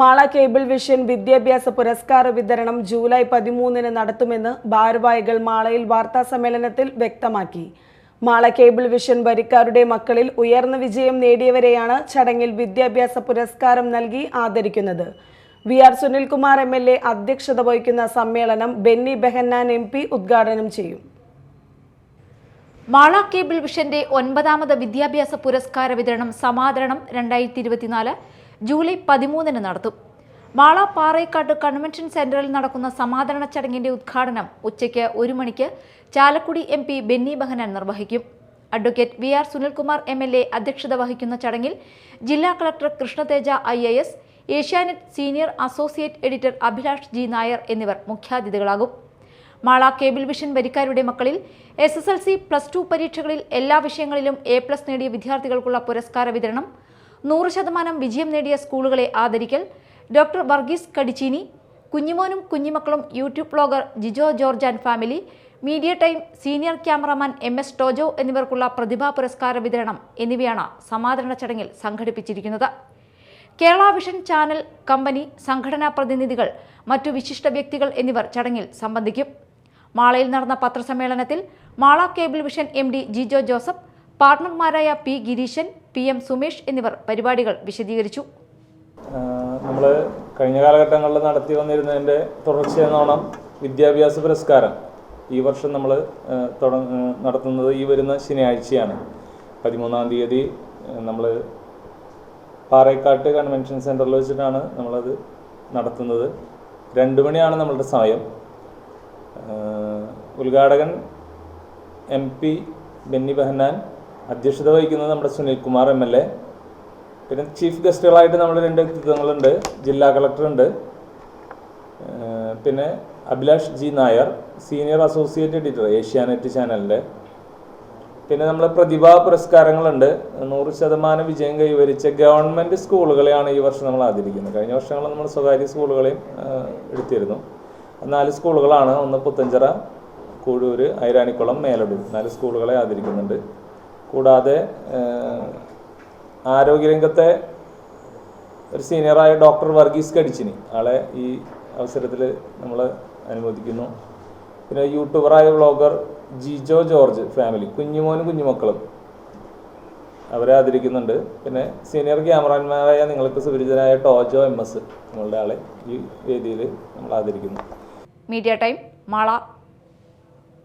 Mala cable vision വിദ്യാഭ്യാസ പുരസ്കാര വിതരണം ജൂലൈ പതിമൂന്നിന് നടത്തുമെന്ന് ഭാരവാഹികൾ മാളയിൽ വാർത്താ സമ്മേളനത്തിൽ വ്യക്തമാക്കി. മാള കേബിൾ വിഷൻ വരിക്കാരുടെ മക്കളിൽ ഉയർന്ന വിജയം നേടിയവരെയാണ് ചടങ്ങിൽ വിദ്യാഭ്യാസ പുരസ്കാരം നൽകി ആദരിക്കുന്നത്. V R Sunilkumar M L A അധ്യക്ഷത വഹിക്കുന്ന സമ്മേളനം ബെന്നി ബെഹന്നാൻ എം പി ഉദ്ഘാടനം ചെയ്യും. മാള കേബിൾ വിഷന്റെ ഒൻപതാമത് വിദ്യാഭ്യാസ പുരസ്കാര വിതരണം സമാദരണം രണ്ടായിരത്തി ഇരുപത്തിനാല് ജൂലൈ പതിമൂന്നിന് നടത്തും. മാള പാറേക്കാട്ട് കൺവെൻഷൻ സെന്ററിൽ നടക്കുന്ന സമാദരണ ചടങ്ങിന്റെ ഉദ്ഘാടനം ഉച്ചയ്ക്ക് ഒരു മണിക്ക് ചാലക്കുടി എം പി ബെന്നി ബഹനൻ നിർവഹിക്കും. Advocate V R Sunilkumar M L A അധ്യക്ഷത വഹിക്കുന്ന ചടങ്ങിൽ ജില്ലാ collector Krishnateja I A S Asianet senior associate editor Abhilash G Nair എന്നിവർ മുഖ്യാതിഥികളാകും. മാള കേബിൾ വിഷൻ വരിക്കാരുടെ മക്കളിൽ S S L C plus two പരീക്ഷകളിൽ എല്ലാ വിഷയങ്ങളിലും എ പ്ലസ് നേടിയ വിദ്യാർത്ഥികൾക്കുള്ള പുരസ്കാര വിതരണം നൂറ് ശതമാനം വിജയം നേടിയ സ്കൂളുകളെ ആദരിക്കൽ ഡോക്ടർ വർഗീസ് കടിച്ചീനി കുഞ്ഞുമോനും കുഞ്ഞുമക്കളും YouTube blogger Jijo George and family media time senior cameraman M S Tojo എന്നിവർക്കുള്ള പ്രതിഭാ പുരസ്കാര വിതരണം എന്നിവയാണ് സമാദരണ ചടങ്ങിൽ സംഘടിപ്പിച്ചിരിക്കുന്നത്. കേരള വിഷൻ ചാനൽ കമ്പനി സംഘടനാ പ്രതിനിധികൾ മറ്റു വിശിഷ്ട വ്യക്തികൾ എന്നിവർ ചടങ്ങിൽ സംബന്ധിക്കും. മാളയിൽ നടന്ന പത്രസമ്മേളനത്തിൽ Mala cable vision M D Jijo Joseph പാർട്ണർമാരായ P Gireesan P M Sumesh എന്നിവർ പരിപാടികൾ വിശദീകരിച്ചു. നമ്മൾ കഴിഞ്ഞ കാലഘട്ടങ്ങളിൽ നടത്തി വന്നിരുന്നതിന്റെ തുടർച്ചയെന്നോണം വിദ്യാഭ്യാസ പുരസ്കാരം. ഈ വർഷം നമ്മൾ നടത്തുന്നത് ഈ വരുന്ന ശനിയാഴ്ചയാണ്. പതിമൂന്നാം തീയതി നമ്മൾ പാറേക്കാട്ട് കൺവെൻഷൻ സെന്ററിൽ വെച്ചിട്ടാണ് നമ്മളത് നടത്തുന്നത്. രണ്ട് മണിയാണ് നമ്മളുടെ സമയം. ഉദ്ഘാടകൻ എം പി ബെന്നി ബെഹന്നാൻ അധ്യക്ഷത വഹിക്കുന്നത് നമ്മുടെ സുനിൽകുമാർ എം എൽ എ. പിന്നെ ചീഫ് ഗസ്റ്റുകളായിട്ട് നമ്മുടെ രണ്ട് വ്യക്തിത്വങ്ങളുണ്ട് ജില്ലാ കളക്ടറുണ്ട് പിന്നെ Abhilash G Nair senior associate editor Asianet ചാനലിന്റെ. പിന്നെ നമ്മുടെ പ്രതിഭാ പുരസ്കാരങ്ങളുണ്ട്. നൂറ് ശതമാനം വിജയം കൈവരിച്ച ഗവൺമെന്റ് സ്കൂളുകളെയാണ് ഈ വർഷം നമ്മൾ ആദരിക്കുന്നത്. കഴിഞ്ഞ വർഷങ്ങൾ നമ്മൾ സ്വകാര്യ സ്കൂളുകളെയും എടുത്തിരുന്നു. നാല് സ്കൂളുകളാണ്. ഒന്ന് പുത്തഞ്ചിറ കൂഴൂർ ഐരാണിക്കുളം മേലടൂർ. നാല് സ്കൂളുകളെ ആദരിക്കുന്നുണ്ട്. കൂടാതെ ആരോഗ്യരംഗത്തെ ഒരു സീനിയറായ ഡോക്ടർ വർഗീസ് കടിച്ചിനി ആളെ ഈ അവസരത്തിൽ നമ്മൾ അനുമോദിക്കുന്നു. പിന്നെ യൂട്യൂബറായ വ്ളോഗർ ജിജോ ജോർജ് ഫാമിലി കുഞ്ഞുമോനും കുഞ്ഞുമക്കളും അവരെ ആദരിക്കുന്നുണ്ട്. പിന്നെ സീനിയർ ക്യാമറമാനായ നിങ്ങൾക്ക് സുപരിചിതനായ ടോജോ എം എസ് നമ്മളുടെ ആളെ ഈ വേദിയിൽ നമ്മൾ ആദരിക്കുന്നു. Media time Mala.